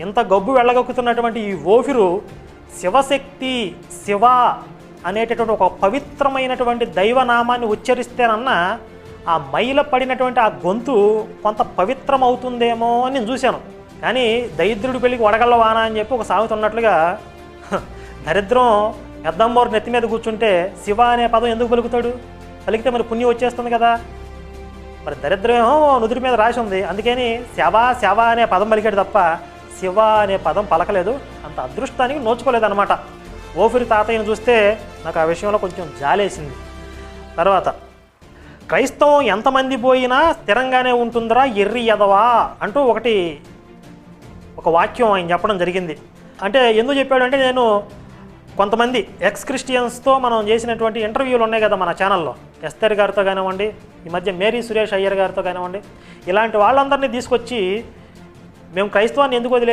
ఇంత గబ్బు వెళ్ళగక్కుతున్నటువంటి ఈ ఓఫిరు శివశక్తి శివ అనేటటువంటి ఒక పవిత్రమైనటువంటి దైవనామాన్ని ఉచ్చరిస్తేనన్న ఆ మైల పడినటువంటి ఆ గొంతు కొంత పవిత్రం అవుతుందేమో అని నేను చూశాను. కానీ దరిద్రుడి పెళ్ళికి వడగళ్ళ వాన అని చెప్పి ఒక సామెత ఉన్నట్లుగా దరిద్రం పెద్దంబోరు నెత్తి మీద కూర్చుంటే శివ అనే పదం ఎందుకు పలుకుతాడు? పలికితే మరి పుణ్యం వచ్చేస్తుంది కదా. మరి దరిద్రం ఏమో నుదుటి మీద రాసి ఉంది. అందుకని శవ శవ అనే పదం పలికాడు తప్ప శివ అనే పదం పలకలేదు. అంత అదృష్టానికి నోచుకోలేదన్నమాట. ఓఫిరి తాతయ్యను చూస్తే నాకు ఆ విషయంలో కొంచెం జాలేసింది. తర్వాత క్రైస్తవం ఎంతమంది పోయినా స్థిరంగానే ఉంటుందిరా ఎర్రి ఎదవా అంటూ ఒకటి ఒక వాక్యం ఆయన చెప్పడం జరిగింది. అంటే ఎందుకు చెప్పాడు అంటే నేను కొంతమంది ఎక్స్ క్రిస్టియన్స్తో మనం చేసినటువంటి ఇంటర్వ్యూలు ఉన్నాయి కదా మన ఛానల్లో. ఎస్తర్ గారితో కానివ్వండి ఈ మధ్య మేరీ సురేష్ అయ్యర్ గారితో కానివ్వండి ఇలాంటి వాళ్ళందరినీ తీసుకొచ్చి మేము క్రైస్తవాన్ని ఎందుకు వదిలేసి